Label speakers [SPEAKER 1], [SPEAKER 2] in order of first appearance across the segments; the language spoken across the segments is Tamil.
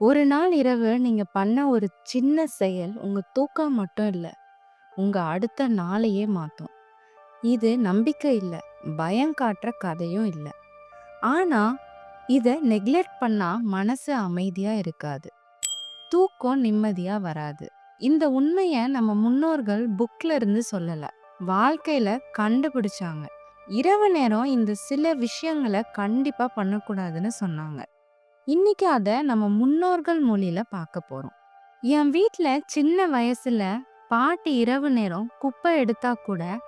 [SPEAKER 1] ஒரு நாள் இரவு நீங்கள் பண்ண ஒரு சின்ன செயல் உங்கள் தூக்கம் மட்டும் இல்லை உங்கள் அடுத்த நாளையே மாற்றும் இது நம்பிக்கை இல்லை பயம் காட்டுற கதையும் இல்லை ஆனால் இதை நெக்லெக்ட் பண்ணால் மனசு அமைதியாக இருக்காது. தூக்கம் நிம்மதியாக வராது. இந்த உண்மையை நம்ம முன்னோர்கள் புக்ல இருந்து சொல்லலை வாழ்க்கையில் கண்டுபிடிச்சாங்க. இரவு நேரம் இந்த சில விஷயங்கள கண்டிப்பாக பண்ணக்கூடாதுன்னு சொன்னாங்க. இன்னைக்கு அதை நம்ம முன்னோர்கள் மொழியில பார்க்க போறோம். என் வீட்டில் சின்ன வயசுல பாட்டி இரவு நேரம் குப்பை எடுத்தா கூட,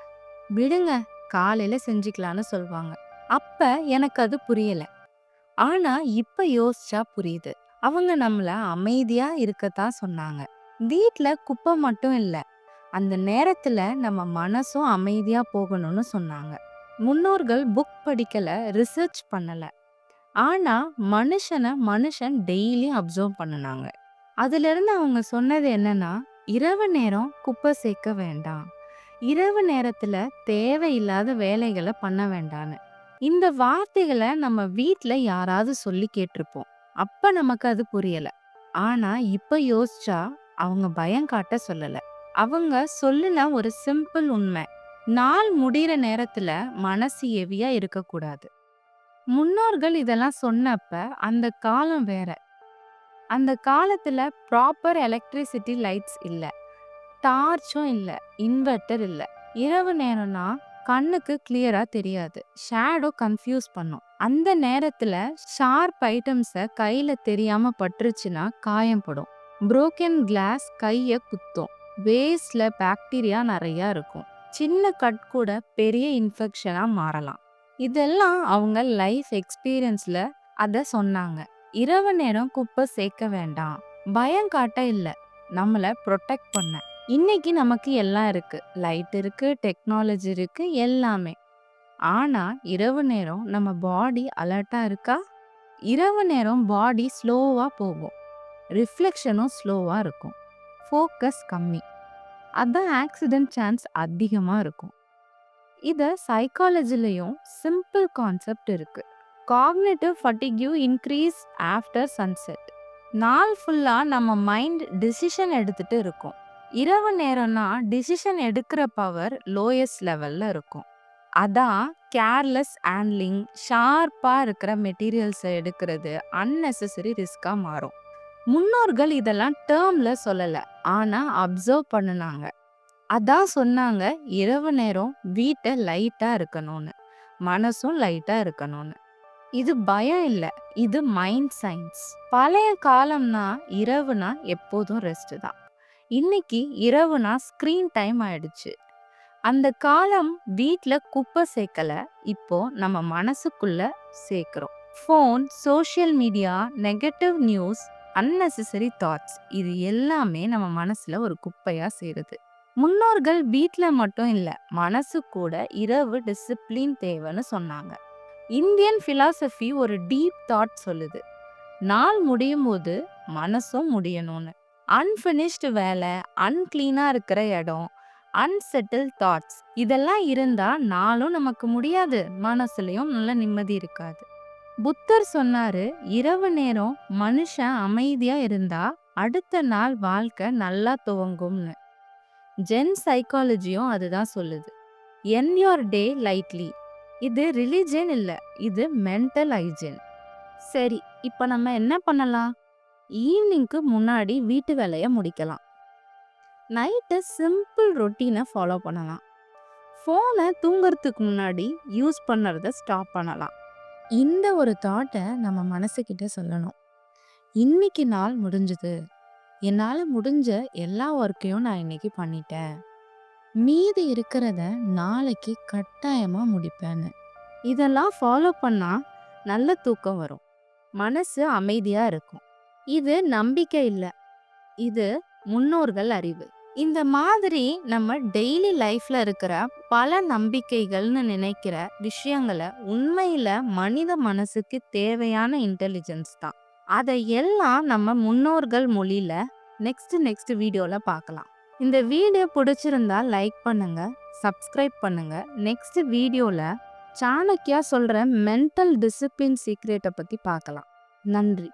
[SPEAKER 1] "விடுங்க, காலையில செஞ்சுக்கலான்னு சொல்வாங்க. அப்ப எனக்கு அது புரியல. ஆனா இப்ப யோசிச்சா புரியுது. அவங்க நம்மள அமைதியா இருக்கத்தான் சொன்னாங்க. வீட்டில் குப்பை மட்டும் இல்லை அந்த நேரத்துல நம்ம மனசும் அமைதியா போகணும்னு சொன்னாங்க. முன்னோர்கள் புக் படிக்கல, ரிசர்ச் பண்ணல. ஆனா மனுஷன மனுஷன் டெய்லியும் அப்சர்வ் பண்ணுனாங்க. அதிலிருந்து அவங்க சொன்னது என்னன்னா, இரவு நேரம் குப்பை சேர்க்க வேண்டாம். இரவு நேரத்துல தேவையில்லாத வேலைகள பண்ண வேண்டான்னு. இந்த வார்த்தைகள நம்ம வீட்ல யாராவது சொல்லி கேட்டிருப்போம். அப்ப நமக்கு அது புரியல. ஆனா இப்ப யோசிச்சா அவங்க பயம் காட்ட சொல்லல. அவங்க சொல்லுன ஒரு சிம்பிள் உண்மை. நாள் முடியிற நேரத்துல மனசு ஹெவியா இருக்கக்கூடாது. முன்னோர்கள் இதெல்லாம் சொன்னப்ப அந்த காலம் வேற. அந்த காலத்துல ப்ராப்பர் எலக்ட்ரிசிட்டி லைட்ஸ் இல்லை டார்ச்சும் இல்லை இன்வெர்ட்டர் இல்லை இரவு நேரம்னா கண்ணுக்கு கிளியரா தெரியாது. ஷேடோ கன்ஃப்யூஸ் பண்ணும். அந்த நேரத்துல ஷார்ப் ஐட்டம்ஸை கையில தெரியாம பட்டுருச்சுன்னா காயம் படும். புரோக்கன் கிளாஸ் கையை குத்தும். வேஸ்ட்ல பாக்டீரியா நிறையா இருக்கும். சின்ன கட் கூட பெரிய இன்ஃபெக்ஷனாக மாறலாம். இதெல்லாம் அவங்க லைஃப் எக்ஸ்பீரியன்ஸில் அதை சொன்னாங்க. இரவு நேரம் குப்பை சேர்க்க வேண்டாம். பயம் காட்ட இல்லை நம்மளை ப்ரொடெக்ட் பண்ண. இன்னைக்கு நமக்கு எல்லாம் இருக்கு. லைட் இருக்கு, டெக்னாலஜி இருக்கு, எல்லாமே. ஆனா இரவு நேரம் நம்ம பாடி அலர்ட்டா இருக்கா? இரவு நேரம் பாடி ஸ்லோவா போகும். ரிஃப்ளெக்ஷனும் ஸ்லோவா இருக்கும். ஃபோக்கஸ் கம்மி. அதான் ஆக்சிடென்ட் சான்ஸ் அதிகமாக இருக்கும். இதை சைக்காலஜிலையும் சிம்பிள் கான்செப்ட் இருக்கு. Cognitive fatigue increase after sunset. நாள் ஃபுல்லாக நம்ம மைண்ட் டிசிஷன் எடுத்துட்டு இருக்கும். இரவு நேரம்னா டிசிஷன் எடுக்கிற பவர் லோயஸ்ட் லெவலில் இருக்கும். அதான் கேர்லெஸ் ஹேண்ட்லிங், ஷார்ப்பாக இருக்கிற மெட்டீரியல்ஸை எடுக்கிறது அன்னெசசரி ரிஸ்க்காக மாறும். முன்னோர்கள் இதெல்லாம் டேர்மில் சொல்லலை ஆனால் அப்சர்வ் பண்ணுனாங்க. அதான் சொன்னாங்க இரவு நேரம் வீட்டை லைட்டா இருக்கணும்னு. மனசும் லைட்டா இருக்கணும்னு. இது பயம் இல்லை இது மைண்ட் சயின்ஸ். பழைய காலம்னா இரவுனா எப்போதும் ரெஸ்ட் தான். இன்னைக்கு இரவுனா ஸ்க்ரீன் டைம் ஆயிடுச்சு. அந்த காலம் வீட்டில் குப்பை சேர்க்கல. இப்போ நம்ம மனசுக்குள்ள சேர்க்கிறோம். Phone, social media, negative news, unnecessary thoughts இது எல்லாமே நம்ம மனசில் ஒரு குப்பையாக சேருது. முன்னோர்கள் வீட்டில் மட்டும் இல்லை மனசு கூட இரவு டிசிப்ளின் தேவைன்னு சொன்னாங்க. இந்தியன் ஃபிலாசபி ஒரு டீப் தாட் சொல்லுது. நாள் முடியும் போது மனசும் முடியணும்னு. அன்ஃபினிஷ்டு வேலை, அன்கிளீனாக இருக்கிற இடம், அன்செட்டில் தாட்ஸ் இதெல்லாம் இருந்தால் நாளும் நமக்கு முடியாது. மனசுலையும் நல்ல நிம்மதி இருக்காது. புத்தர் சொன்னாரு, இரவு நேரம் மனுஷன் அமைதியாக இருந்தால் அடுத்த நாள் வாழ்க்கை நல்லா துவங்கும்னு. ஜென் சைக்காலஜியும் அதுதான் சொல்லுது. End your day lightly. இது ரிலிஜன் இல்லை இது மென்டல் ஹைஜின் சரி, இப்போ நம்ம என்ன பண்ணலாம்? ஈவினிங்க்கு முன்னாடி வீட்டு வேலையை முடிக்கலாம். நைட்டு சிம்பிள் ரொட்டீனை ஃபாலோ பண்ணலாம். ஃபோனை தூங்குறதுக்கு முன்னாடி யூஸ் பண்ணுறத ஸ்டாப் பண்ணலாம். இந்த ஒரு தாட்டை நம்ம மனசுக்கிட்ட சொல்லணும். இன்னைக்கு நாள் முடிஞ்சுது. என்னால் முடிஞ்ச எல்லா ஒர்க்கையும் நான் இன்னைக்கு பண்ணிட்டேன். மீதி இருக்கிறத நாளைக்கு கட்டாயமாக முடிப்பேன்னு. இதெல்லாம் ஃபாலோ பண்ணா நல்ல தூக்கம் வரும். மனசு அமைதியாக இருக்கும். இது நம்பிக்கை இல்லை இது முன்னோர்கள் அறிவு. இந்த மாதிரி நம்ம டெய்லி லைஃப்ல இருக்கிற பல நம்பிக்கைகள்னு நினைக்கிற விஷயங்கள உண்மையில மனித மனசுக்கு தேவையான இன்டெலிஜென்ஸ் தான். அதை எல்லாம் நம்ம முன்னோர்கள் மொழியில் நெக்ஸ்ட் நெக்ஸ்ட் வீடியோவில் பார்க்கலாம். இந்த வீடியோ பிடிச்சிருந்தா லைக் பண்ணுங்க, சப்ஸ்கிரைப் பண்ணுங்க. நெக்ஸ்ட் வீடியோவில் சாணக்யா சொல்கிற மென்டல் டிசிப்ளின் சீக்ரெட்டை பற்றி பார்க்கலாம். நன்றி.